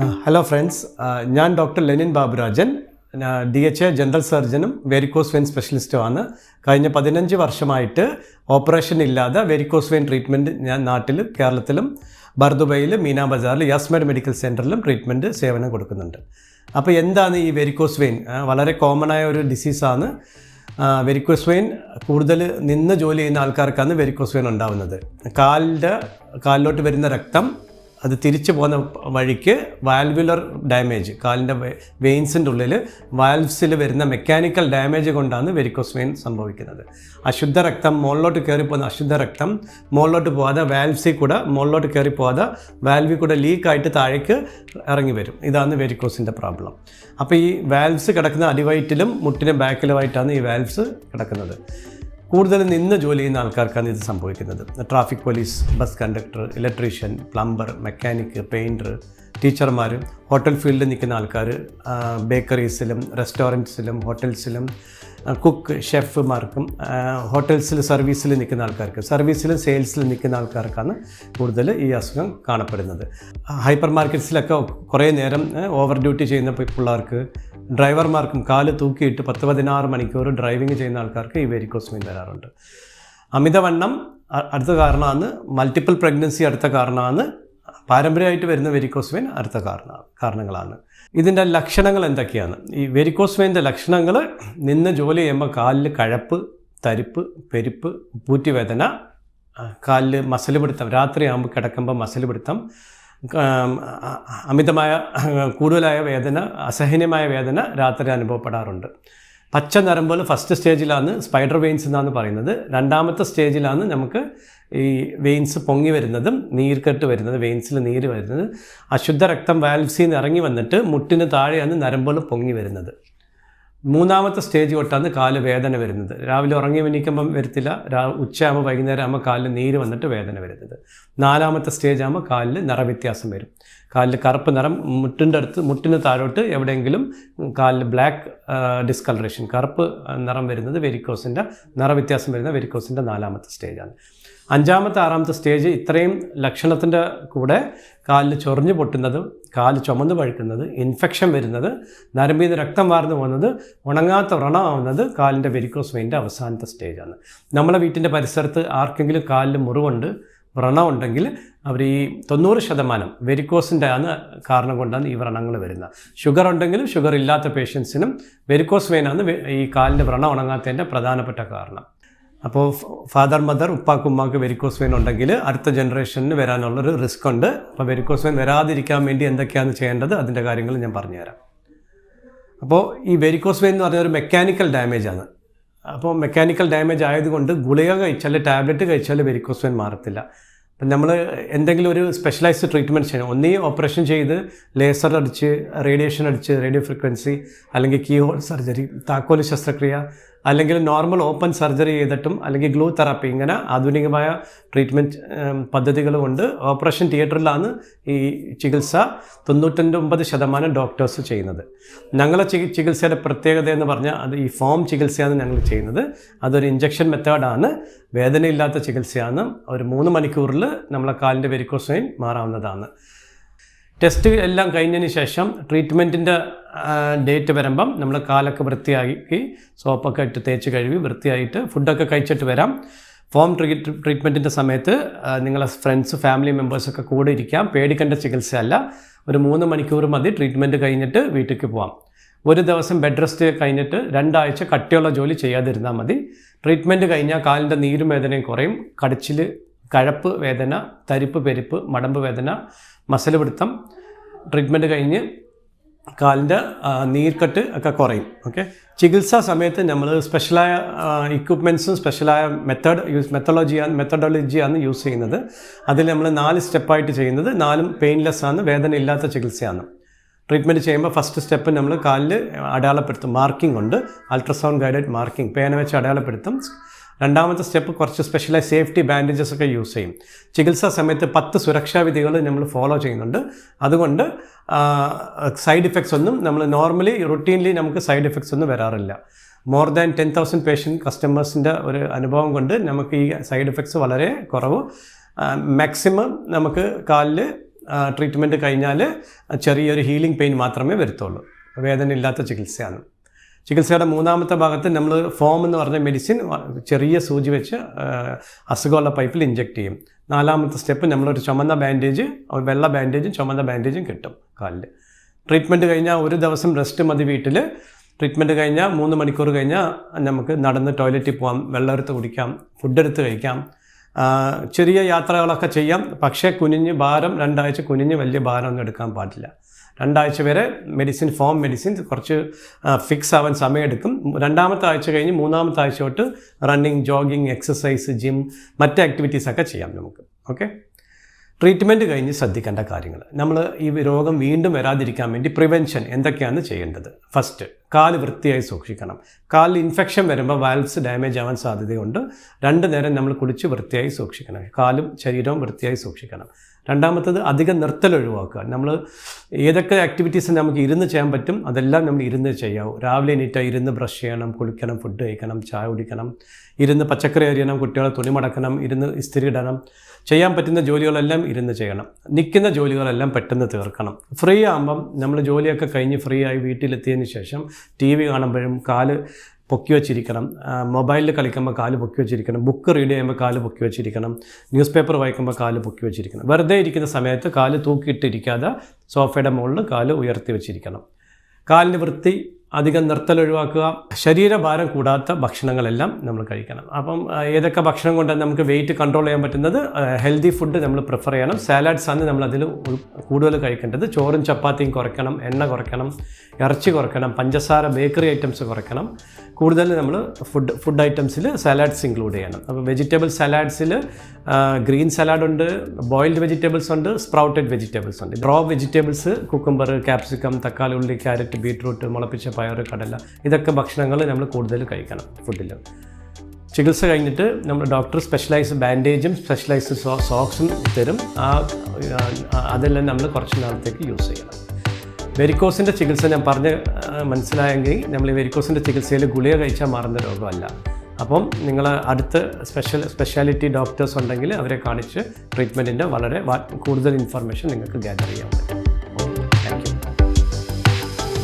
Hello friends. ഞാൻ doctor Lenin Baburajan. D H A general സർജനും varicose vein സ്പെഷ്യലിസ്റ്റുമാണ്. കഴിഞ്ഞ പതിനഞ്ച് വർഷമായിട്ട് ഓപ്പറേഷൻ ഇല്ലാതെ വെരിക്കോസ് വെയിൻ ട്രീറ്റ്മെന്റ് ഞാൻ നാട്ടിൽ കേരളത്തിലും ബർദുബൈയിൽ മീനാ ബജാറിൽ യാസ്മേഡ് മെഡിക്കൽ സെന്ററിലും ട്രീറ്റ്മെന്റ് സേവനം കൊടുക്കുന്നുണ്ട്. അപ്പോൾ എന്താണ് ഈ വെരിക്കോസ് വെയിൻ വളരെ കോമൺ ആയ ഒരു ഡിസീസാണ് വെരിക്കോസ് വെയിൻ കൂടുതൽ നിന്ന് ജോലി ചെയ്യുന്ന ആൾക്കാർക്കാണ് വെരിക്കോസ് വെയിൻ ഉണ്ടാവുന്നത്. കാലിന്റെ കാലിലോട്ട് വരുന്ന രക്തം അത് തിരിച്ചു പോകുന്ന വഴിക്ക് വാൽവുലർ ഡാമേജ് കാലിന്റെ വെയിൻസിന്റെ ഉള്ളിൽ വാൽവ്സിൽ വരുന്ന മെക്കാനിക്കൽ ഡാമേജ് കൊണ്ടാണ് വെരിക്കോസ് വെയിൻ സംഭവിക്കുന്നത്. അശുദ്ധ രക്തം മുകളിലോട്ട് കയറി പോകുന്ന അശുദ്ധ രക്തം മുകളിലോട്ട് പോകാതെ വാൽവ്സിൽ കൂടെ മുകളിലോട്ട് കയറി പോകാതെ വാൽവിൽ കൂടെ ലീക്കായിട്ട് താഴേക്ക് ഇറങ്ങി വരും. ഇതാണ് വെരിക്കോസിന്റെ പ്രോബ്ലം. അപ്പോൾ ഈ വാൽവ്സ് കിടക്കുന്ന അടിവയറ്റിലും മുട്ടിനും ബാക്കിലുമായിട്ടാണ് ഈ വാൽവ്സ് കിടക്കുന്നത്. കൂടുതൽ നിന്ന് ജോലി ചെയ്യുന്ന ആൾക്കാർക്കാണ് ഇത് സംഭവിക്കുന്നത്. Traffic police bus conductor electrician plumber mechanic painter ടീച്ചർമാർ ഹോട്ടൽ ഫീൽഡിൽ നിൽക്കുന്ന ആൾക്കാർ ബേക്കറീസിലും റെസ്റ്റോറന്റ്സിലും ഹോട്ടൽസിലും കുക്ക് ഷെഫ്മാർക്കും ഹോട്ടൽസിൽ സർവീസിൽ നിൽക്കുന്ന ആൾക്കാർക്ക് സർവീസിലും സെയിൽസിലും നിൽക്കുന്ന ആൾക്കാർക്കാണ് കൂടുതൽ ഈ അസുഖം കാണപ്പെടുന്നത്. ഹൈപ്പർ മാർക്കറ്റ്സിലൊക്കെ കുറേ നേരം ഓവർ ഡ്യൂട്ടി ചെയ്യുന്ന പിള്ളേർക്ക് ഡ്രൈവർമാർക്കും കാൽ തൂക്കിയിട്ട് പത്ത് പതിനാറ് മണിക്കൂർ ഡ്രൈവിംഗ് ചെയ്യുന്ന ആൾക്കാർക്ക് ഈ വെരിക്കോസ് വെയിൻ വരാറുണ്ട് അമിതവണ്ണം അടുത്ത കാരണമാണ് മൾട്ടിപ്പിൾ പ്രഗ്നൻസി അടുത്ത കാരണമാണ് പാരമ്പര്യമായിട്ട് വരുന്ന വെരിക്കോസ് അടുത്ത കാരണ കാരണങ്ങളാണ്. ഇതിന്റെ ലക്ഷണങ്ങൾ എന്തൊക്കെയാണ്? ഈ വെരിക്കോസ് വെയിന്റെ ലക്ഷണങ്ങൾ നിന്ന് ജോലി ചെയ്യുമ്പോൾ കാലിൽ കഴപ്പ് തരിപ്പ് പെരുപ്പ് പൂറ്റുവേദന വേദന കാലിൽ മസിൽ പിടുത്തം രാത്രിയാകുമ്പോൾ കിടക്കുമ്പോൾ മസിൽ പിടുത്തം അമിതമായ കൂടുതലായ വേദന അസഹനീയമായ വേദന രാത്രി അനുഭവപ്പെടാറുണ്ട്. പച്ച നരമ്പുകൾ ഫസ്റ്റ് സ്റ്റേജിലാണ് സ്പൈഡർ വെയിൻസ് എന്നാണ് പറയുന്നത്. രണ്ടാമത്തെ സ്റ്റേജിലാണ് നമുക്ക് ഈ വെയിൻസ് പൊങ്ങി വരുന്നതും നീർക്കെട്ട് വരുന്നത് വെയിൻസിൽ നീര് വരുന്നത്. അശുദ്ധ രക്തം വാൽവ്സിൽ നിന്ന് ഇറങ്ങി വന്നിട്ട് മുട്ടിന് താഴെയാണ് നരമ്പുകൾ പൊങ്ങി വരുന്നത്. മൂന്നാമത്തെ സ്റ്റേജ് തൊട്ടാണ് കാൽ വേദന വരുന്നത്. രാവിലെ ഉറങ്ങി എണീക്കുമ്പം വരത്തില്ല. രാ ഉച്ചയാകുമ്പോൾ വൈകുന്നേരം ആകുമ്പോൾ കാലിൽ നീര് വന്നിട്ട് വേദന വരുന്നത്. നാലാമത്തെ സ്റ്റേജ് ആകുമ്പോൾ കാലിൽ നിറവ്യത്യാസം വരും. കാലിൽ കറുപ്പ് നിറം മുട്ടിന്റെ അടുത്ത് മുട്ടിന് താഴോട്ട് എവിടെയെങ്കിലും കാലിൽ ബ്ലാക്ക് ഡിസ്കളറേഷൻ കറുപ്പ് നിറം വരുന്നത് വെരിക്കോസിന്റെ നിറവ്യത്യാസം വരുന്ന വെരിക്കോസിന്റെ നാലാമത്തെ സ്റ്റേജാണ് അഞ്ചാമത്തെ ആറാമത്തെ സ്റ്റേജ് ഇത്രയും ലക്ഷണത്തിന്റെ കൂടെ കാലിൽ ചൊറിഞ്ഞു പൊട്ടുന്നത് കാൽ ചുമന്ന് പഴുക്കുന്നത് ഇൻഫെക്ഷൻ വരുന്നത് നരമ്പിൽ നിന്ന് രക്തം വാർന്നു പോകുന്നത് ഉണങ്ങാത്ത വ്രണമാവുന്നത് കാലിന്റെ വെരിക്കോസ് വെയിന്റെ അവസാനത്തെ സ്റ്റേജാണ് നമ്മളെ വീട്ടിന്റെ പരിസരത്ത് ആർക്കെങ്കിലും കാലിൽ മുറിവുണ്ട് വ്രണം ഉണ്ടെങ്കിൽ അവർ ഈ തൊണ്ണൂറ് ശതമാനം വെരിക്കോസിന്റെ ആണ് കാരണം കൊണ്ടാണ് ഈ വ്രണങ്ങൾ വരുന്നത്. ഷുഗർ ഉണ്ടെങ്കിലും ഷുഗർ ഇല്ലാത്ത പേഷ്യൻസിനും വെരിക്കോസ് വെയിനാണ് ഈ കാലിന്റെ വ്രണം ഉണങ്ങാത്തതിന്റെ പ്രധാനപ്പെട്ട കാരണം. അപ്പോൾ ഫാദർ മദർ ഉപ്പാക്ക് ഉമ്മാക്ക് വെരിക്കോസ് വെയിൻ ഉണ്ടെങ്കിൽ അടുത്ത ജനറേഷനിൽ വരാനുള്ളൊരു റിസ്ക് ഉണ്ട്. അപ്പോൾ വെരിക്കോസ് വെയിൻ വരാതിരിക്കാൻ വേണ്ടി എന്തൊക്കെയാണ് ചെയ്യേണ്ടത്? അതിന്റെ കാര്യങ്ങൾ ഞാൻ പറഞ്ഞുതരാം. അപ്പോൾ ഈ വെരിക്കോസ് വെയിൻ എന്ന് പറഞ്ഞ ഒരു മെക്കാനിക്കൽ ഡാമേജ് ആണ്. അപ്പോൾ മെക്കാനിക്കൽ ഡാമേജ് ആയതുകൊണ്ട് ഗുളിക കഴിച്ചാൽ ടാബ്ലറ്റ് കഴിച്ചാൽ വെരിക്കോസ് വെയിൻ മാറത്തില്ല. അപ്പം നമ്മൾ എന്തെങ്കിലും ഒരു സ്പെഷ്യലൈസ്ഡ് ട്രീറ്റ്മെന്റ് ചെയ്യണം. ഒന്നീ ഓപ്പറേഷൻ ചെയ്ത് ലേസർ അടിച്ച് റേഡിയേഷൻ അടിച്ച് റേഡിയോ ഫ്രീക്വൻസി അല്ലെങ്കിൽ കീഹോൾ സർജറി താക്കോൽ ശസ്ത്രക്രിയ അല്ലെങ്കിൽ നോർമൽ ഓപ്പൺ സർജറി ചെയ്തിട്ടും അല്ലെങ്കിൽ ഗ്ലൂ തെറാപ്പി ഇങ്ങനെ ആധുനികമായ ട്രീറ്റ്മെന്റ് പദ്ധതികളുമുണ്ട് ഓപ്പറേഷൻ തിയേറ്ററിലാണ് ഈ ചികിത്സ തൊണ്ണൂറ്റൊൻപത് ശതമാനം ഡോക്ടേഴ്സ് ചെയ്യുന്നത്. ഞങ്ങളെ ചി ചികിത്സയുടെ പ്രത്യേകത എന്ന് പറഞ്ഞാൽ അത് ഈ ഫോം ചികിത്സയാണ് ഞങ്ങൾ ചെയ്യുന്നത്. അതൊരു ഇഞ്ചക്ഷൻ മെത്തേഡാണ് വേദനയില്ലാത്ത ചികിത്സയാണ്. ഒരു മൂന്ന് മണിക്കൂറിൽ നമ്മളെ കാലിന്റെ വെരിക്കോസൈൻ മാറാവുന്നതാണ്. ടെസ്റ്റ് എല്ലാം കഴിഞ്ഞതിന് ശേഷം ട്രീറ്റ്മെന്റിന്റെ ഡേറ്റ് വരുമ്പം നമ്മൾ കാലൊക്കെ വൃത്തിയാക്കി സോപ്പൊക്കെ ഇട്ട് തേച്ച് കഴുകി വൃത്തിയായിട്ട് ഫുഡൊക്കെ കഴിച്ചിട്ട് വരാം. ഫോം ട്രീറ്റ് ട്രീറ്റ്മെന്റിന്റെ സമയത്ത് നിങ്ങളെ ഫ്രണ്ട്സ് ഫാമിലി മെമ്പേഴ്സൊക്കെ കൂടെ ഇരിക്കാം. പേടിക്കേണ്ട ചികിത്സയല്ല. ഒരു മൂന്ന് മണിക്കൂർ മതി ട്രീറ്റ്മെന്റ് കഴിഞ്ഞിട്ട് വീട്ടിലേക്ക് പോവാം. ഒരു ദിവസം ബെഡ് റെസ്റ്റ് കഴിഞ്ഞിട്ട് രണ്ടാഴ്ച കട്ടിയുള്ള ജോലി ചെയ്യാതിരുന്നാൽ മതി. ട്രീറ്റ്മെന്റ് കഴിഞ്ഞാൽ കാലിന്റെ നീരും വേദനയും കുറയും. കടച്ചിൽ കഴപ്പ് വേദന തരിപ്പ് പെരിപ്പ് മടമ്പ് വേദന മസിൽ പിടുത്തം ട്രീറ്റ്മെന്റ് കഴിഞ്ഞ് കാലിന്റെ നീർക്കട്ട് ഒക്കെ കുറയും. ഓക്കെ ചികിത്സാ സമയത്ത് നമ്മൾ സ്പെഷ്യലായ ഇക്വിപ്മെന്റ്സും സ്പെഷ്യലായ മെത്തേഡ് യൂസ് മെത്തഡോളജിയാണ് മെത്തഡോളജിയാണ് യൂസ് ചെയ്യുന്നത്. അതിൽ നമ്മൾ നാല് സ്റ്റെപ്പായിട്ട് ചെയ്യുന്നത്. നാലും പെയിൻലെസ് ആണ് വേദന ഇല്ലാത്ത ചികിത്സയാണ്. ട്രീറ്റ്മെന്റ് ചെയ്യുമ്പോൾ ഫസ്റ്റ് സ്റ്റെപ്പ് നമ്മൾ കാലിൽ അടയാളപ്പെടുത്തും മാർക്കിംഗ് ഉണ്ട്. അൾട്രാസൗണ്ട് ഗൈഡഡ് മാർക്കിംഗ് പേന വെച്ച് അടയാളപ്പെടുത്തും. രണ്ടാമത്തെ സ്റ്റെപ്പ് കുറച്ച് സ്പെഷ്യലായി സേഫ്റ്റി ബാൻഡേജസ് ഒക്കെ യൂസ് ചെയ്യും. ചികിത്സാ സമയത്ത് പത്ത് സുരക്ഷാ വിധികൾ നമ്മൾ ഫോളോ ചെയ്യുന്നുണ്ട്. അതുകൊണ്ട് സൈഡ് ഇഫക്ട്സ് ഒന്നും നമ്മൾ നോർമലി റുട്ടീൻലി നമുക്ക് സൈഡ് ഇഫക്ട്സ് ഒന്നും വരാറില്ല. More than ten thousand patient കസ്റ്റമേഴ്സിന്റെ ഒരു അനുഭവം കൊണ്ട് നമുക്ക് ഈ സൈഡ് ഇഫക്ട്സ് വളരെ കുറവ്. മാക്സിമം നമുക്ക് കാലിൽ ട്രീറ്റ്മെന്റ് കഴിഞ്ഞാൽ ചെറിയൊരു ഹീലിംഗ് പെയിൻ മാത്രമേ വരുത്തുള്ളൂ. വേദന ഇല്ലാത്ത ചികിത്സയാണ്. ചികിത്സയുടെ മൂന്നാമത്തെ ഭാഗത്ത് നമ്മൾ ഫോം എന്ന് പറഞ്ഞ മെഡിസിൻ ചെറിയ സൂചി വെച്ച് അസുഖമുള്ള പൈപ്പിൽ ഇഞ്ചെക്ട് ചെയ്യും. നാലാമത്തെ സ്റ്റെപ്പ് നമ്മളൊരു ചുമന്ന ബാൻഡേജ് വെള്ള ബാൻഡേജും ചുമന്ന ബാൻഡേജും കിട്ടും കാലിൽ ട്രീറ്റ്മെന്റ് കഴിഞ്ഞാൽ ഒരു ദിവസം റെസ്റ്റ് മതി വീട്ടിൽ ട്രീറ്റ്മെന്റ് കഴിഞ്ഞാൽ മൂന്ന് മണിക്കൂർ കഴിഞ്ഞാൽ നമുക്ക് നടന്ന് ടോയ്ലറ്റിൽ പോകാം വെള്ളം എടുത്ത് കുടിക്കാം ഫുഡ് എടുത്ത് കഴിക്കാം. ചെറിയ യാത്രകളൊക്കെ ചെയ്യാം. പക്ഷേ കുനിഞ്ഞ് ഭാരം രണ്ടാഴ്ച കുനിഞ്ഞ് വലിയ ഭാരമൊന്നും എടുക്കാൻ പാടില്ല. രണ്ടാഴ്ച വരെ മെഡിസിൻ ഫോം മെഡിസിൻ കുറച്ച് ഫിക്സ് ആവാൻ സമയമെടുക്കും. രണ്ടാമത്തെ ആഴ്ച കഴിഞ്ഞ് മൂന്നാമത്തെ ആഴ്ച തൊട്ട് റണ്ണിങ് ജോഗിങ് എക്സസൈസ് ജിം മറ്റ് ആക്ടിവിറ്റീസ് ഒക്കെ ചെയ്യാം നമുക്ക്. ഓക്കെ ട്രീറ്റ്മെന്റ് കഴിഞ്ഞ് ശ്രദ്ധിക്കേണ്ട കാര്യങ്ങൾ. നമ്മൾ ഈ രോഗം വീണ്ടും വരാതിരിക്കാൻ വേണ്ടി പ്രിവെൻഷൻ എന്തൊക്കെയാണ് ചെയ്യേണ്ടത്? ഫസ്റ്റ് കാൽ വൃത്തിയായി സൂക്ഷിക്കണം. കാലിൽ ഇൻഫെക്ഷൻ വരുമ്പോൾ വാൽവ്സ് ഡാമേജ് ആവാൻ സാധ്യതയുണ്ട്. രണ്ട് നേരം നമ്മൾ കുളിച്ച് വൃത്തിയായി സൂക്ഷിക്കണം. കാലും ശരീരവും വൃത്തിയായി സൂക്ഷിക്കണം. രണ്ടാമത്തത് അധികം നിർത്തൽ ഒഴിവാക്കുക. നമ്മൾ ഏതൊക്കെ ആക്ടിവിറ്റീസ് നമുക്ക് ഇരുന്ന് ചെയ്യാൻ പറ്റും അതെല്ലാം നമ്മൾ ഇരുന്ന് ചെയ്യാവും. രാവിലെ എണീറ്റാൽ ഇരുന്ന് ബ്രഷ് ചെയ്യണം കുളിക്കണം ഫുഡ് കഴിക്കണം ചായ കുടിക്കണം. ഇരുന്ന് പച്ചക്കറി അരിയണം കുട്ടികളെ തുണി മടക്കണം ഇരുന്ന് ഇസ്തിരി ഇടണം. ചെയ്യാൻ പറ്റുന്ന ജോലികളെല്ലാം ഇരുന്ന് ചെയ്യണം. നിൽക്കുന്ന ജോലികളെല്ലാം പെട്ടെന്ന് തീർക്കണം. ഫ്രീ ആകുമ്പം നമ്മൾ ജോലിയൊക്കെ കഴിഞ്ഞ് ഫ്രീ ആയി വീട്ടിലെത്തിയതിന് ശേഷം ടി വി കാണുമ്പോഴും കാൽ പൊക്കി വെച്ചിരിക്കണം. മൊബൈലിൽ കളിക്കുമ്പോൾ കാൽ പൊക്കി വെച്ചിരിക്കണം. ബുക്ക് റീഡ് ചെയ്യുമ്പോൾ കാൽ പൊക്കി വെച്ചിരിക്കണം. ന്യൂസ് പേപ്പർ വായിക്കുമ്പോൾ കാൽ പൊക്കി വെച്ചിരിക്കണം. വെറുതെ ഇരിക്കുന്ന സമയത്ത് കാൽ തൂക്കിയിട്ടിരിക്കാതെ സോഫയുടെ മുകളിൽ കാൽ ഉയർത്തി വെച്ചിരിക്കണം. കാലിന് വൃത്തി അധികം നിർത്തൽ ഒഴിവാക്കുക ശരീരഭാരം കൂടാത്ത ഭക്ഷണങ്ങളെല്ലാം നമ്മൾ കഴിക്കണം. അപ്പം ഏതൊക്കെ ഭക്ഷണം കൊണ്ട് നമുക്ക് വെയിറ്റ് കൺട്രോൾ ചെയ്യാൻ പറ്റുന്നത്? ഹെൽത്തി ഫുഡ് നമ്മൾ പ്രിഫർ ചെയ്യണം. സാലഡ്സ് ആണ് നമ്മൾ അതിൽ കൂടുതൽ കഴിക്കേണ്ടത്. ചോറും ചപ്പാത്തിയും കുറയ്ക്കണം എണ്ണ കുറയ്ക്കണം ഇറച്ചി കുറയ്ക്കണം പഞ്ചസാര ബേക്കറി ഐറ്റംസ് കുറയ്ക്കണം. കൂടുതൽ നമ്മൾ ഫുഡ് ഫുഡ് ഐറ്റംസിൽ സലാഡ്സ് ഇൻക്ലൂഡ് ചെയ്യണം. അപ്പോൾ വെജിറ്റബിൾ സലാഡ്സിൽ ഗ്രീൻ സലാഡ് ഉണ്ട് ബോയിൽഡ് വെജിറ്റബിൾസ് ഉണ്ട് സ്പ്രൗട്ടഡ് വെജിറ്റബിൾസ് ഉണ്ട്. റോ വെജിറ്റബിൾസ് കുക്കുംബർ ക്യാപ്സിക്കം തക്കാളി ഉള്ളി ക്യാരറ്റ് ബീറ്റ്റൂട്ട് മുളപ്പിച്ച പയർ കടല. ഇതൊക്കെ ഭക്ഷണങ്ങൾ നമ്മൾ കൂടുതൽ കഴിക്കണം ഫുഡിൽ ചികിത്സ കഴിഞ്ഞിട്ട് നമ്മൾ ഡോക്ടർ സ്പെഷ്യലൈസ് ബാൻഡേജും സ്പെഷ്യലൈസ് സോ സോക്സും തരും. ആ അതെല്ലാം നമ്മൾ കുറച്ച് നാളത്തേക്ക് യൂസ് ചെയ്യണം. വെരിക്കോസിന്റെ ചികിത്സ ഞാൻ പറഞ്ഞ് മനസ്സിലായെങ്കിൽ നമ്മൾ വെരിക്കോസിന്റെ ചികിത്സയിൽ ഗുളിക കഴിച്ചാൽ മാറുന്ന രോഗമല്ല. അപ്പം നിങ്ങൾ അടുത്ത് സ്പെഷ്യൽ സ്പെഷ്യാലിറ്റി ഡോക്ടേഴ്സ് ഉണ്ടെങ്കിൽ അവരെ കാണിച്ച് ട്രീറ്റ്മെന്റിന്റെ വളരെ കൂടുതൽ ഇൻഫർമേഷൻ നിങ്ങൾക്ക് ഗ്യാദർ ചെയ്യാൻ പറ്റും.